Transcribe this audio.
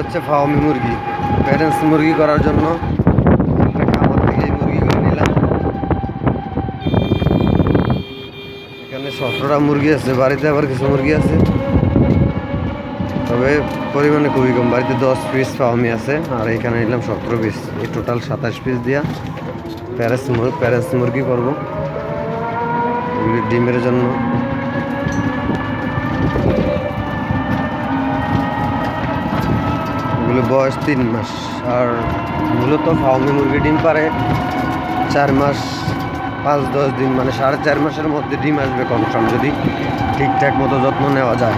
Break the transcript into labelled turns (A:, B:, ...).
A: হচ্ছে ফাওমি মুরগি। প্যারেন্টস মুরগি করার জন্য। খামার থেকে এই মুরগিগুলো নিলাম। এখানে সতেরোটা মুরগি আছে, বাড়িতে আবার কিছু মুরগি আছে। তবে পরিমাণে খুবই কম। বাড়িতে দশ পিস ফাওমি আছে, আর এখানে নিলাম সতেরো পিস এই টোটাল সাতাশ পিস দিয়া প্যারেন্টস প্যারেন্টস মুরগি করব। এগুলি ডিমের জন্য। এগুলো বয়স তিন মাস। আর মূলত ফাউমি মুরগি ডিম পারে চার মাস, পাঁচ, দশ দিন মানে সাড়ে চার মাসের মধ্যে ডিম আসবে কনফার্ম যদি ঠিকঠাক মতো যত্ন নেওয়া যায়।